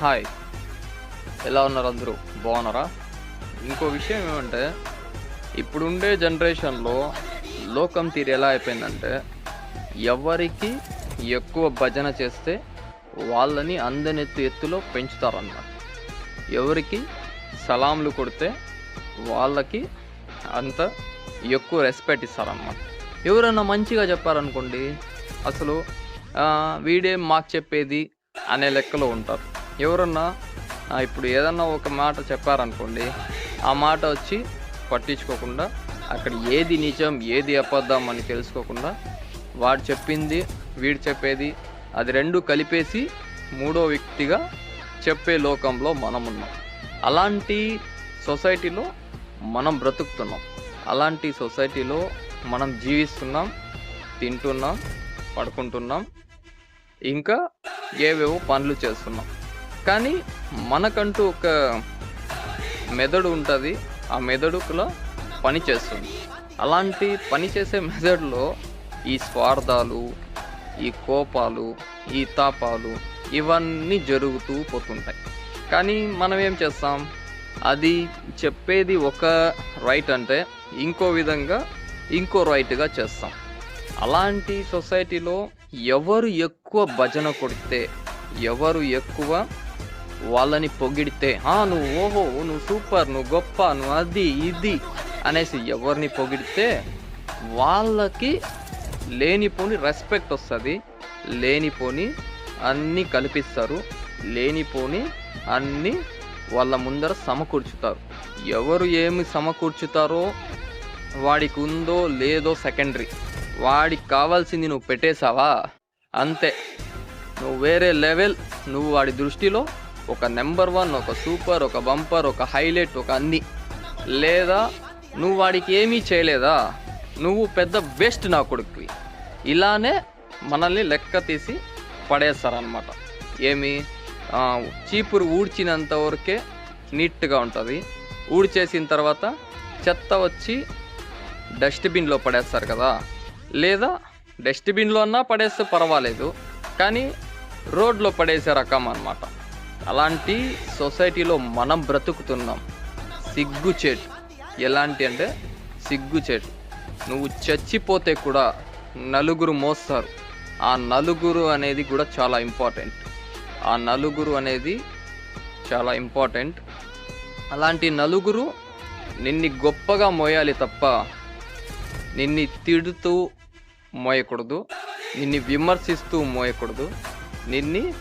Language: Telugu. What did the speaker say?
హాయ్. ఎలా ఉన్నారు అందరూ? బాగున్నారా? ఇంకో విషయం ఏమంటే ఇప్పుడుండే జనరేషన్లో లోకం తీరు ఎలా అయిపోయిందంటే ఎవరికి ఎక్కువ భజన చేస్తే వాళ్ళని అందనెత్తు ఎత్తులో పెంచుతారన్నమాట. ఎవరికి సలాంలు కొడితే వాళ్ళకి అంత ఎక్కువ రెస్పెక్ట్ ఇస్తారన్నమాట. ఎవరైనా మంచిగా చెప్పారనుకోండి అసలు వీడే మాకు చెప్పేది అనే లెక్కలో ఉంటారు. ఎవరన్నా ఇప్పుడు ఏదన్నా ఒక మాట చెప్పారనుకోండి ఆ మాట వచ్చి పట్టించుకోకుండా అక్కడ ఏది నిజం ఏది అబద్ధం అని తెలుసుకోకుండా వాడు చెప్పింది వీడు చెప్పేది అది రెండు కలిపేసి మూడో వ్యక్తిగా చెప్పే లోకంలో మనం ఉన్నాం అలాంటి సొసైటీలో మనం బ్రతుకుతున్నాం. అలాంటి సొసైటీలో మనం జీవిస్తున్నాం తింటున్నాం పడుకుంటున్నాం ఇంకా ఏవేవో పనులు చేస్తున్నాం. కానీ మనకంటూ ఒక మెదడు ఉంటుంది. ఆ మెదడులో పని చేస్తుంది. అలాంటి పని చేసే మెదడులో ఈ స్వార్థాలు ఈ కోపాలు ఈ తాపాలు ఇవన్నీ జరుగుతూ పోతుంటాయి. కానీ మనం ఏం చేస్తాం? అది చెప్పేది ఒక రైట్ అంటే ఇంకో విధంగా ఇంకో రైట్గా చేస్తాం. అలాంటి సొసైటీలో ఎవరు ఎక్కువ భజన కొడితే ఎవరు ఎక్కువ వాళ్ళని పొగిడితే "ఆ, నువ్వు ఓహో నువ్వు సూపర్ నువ్వు గొప్ప నువ్వు అది ఇది అనేసి ఎవరిని పొగిడితే వాళ్ళకి లేనిపోని రెస్పెక్ట్ వస్తుంది. లేనిపోని అన్నీ కల్పిస్తారు. లేనిపోని అన్నీ వాళ్ళ ముందర సమకూర్చుతారు. ఎవరు ఏమి సమకూర్చుతారో వాడికి ఉందో లేదో సెకండరీ వాడికి కావాల్సింది నువ్వు పెట్టేశావా? అంతే. నువ్వు వేరే లెవెల్ నువ్వు వాడి దృష్టిలో ఒక నెంబర్ వన్ ఒక సూపర్ ఒక బంపర్ ఒక హైలైట్ ఒక అన్ని. లేదా నువ్వు వాడికి ఏమీ చేయలేదా? నువ్వు పెద్ద బెస్ట్ నా కొడుకువి. ఇలానే మనల్ని లెక్క తీసి పడేస్తారనమాట ఏమి? చీపురు ఊడ్చినంత వరకే నీట్గా ఉంటుంది. ఊడ్చేసిన తర్వాత చెత్త వచ్చి డస్ట్బిన్లో పడేస్తారు కదా. లేదా డస్ట్బిన్లో అన్నా పడేస్తే పర్వాలేదు. కానీ రోడ్లో పడేసే రకం అన్నమాట. అలాంటి సొసైటీలో మనం బ్రతుకుతున్నాం. సిగ్గుచేటు ఎలాంటి అంటే సిగ్గుచేటు నువ్వు చచ్చిపోతే కూడా నలుగురు మోస్తారు. ఆ నలుగురు అనేది కూడా చాలా ఇంపార్టెంట్. ఆ నలుగురు అనేది చాలా ఇంపార్టెంట్. అలాంటి నలుగురు నిన్ని గొప్పగా మోయాలి తప్ప నిన్ని తిడుతూ మోయకూడదు. నిన్ని విమర్శిస్తూ మోయకూడదు. నిన్ని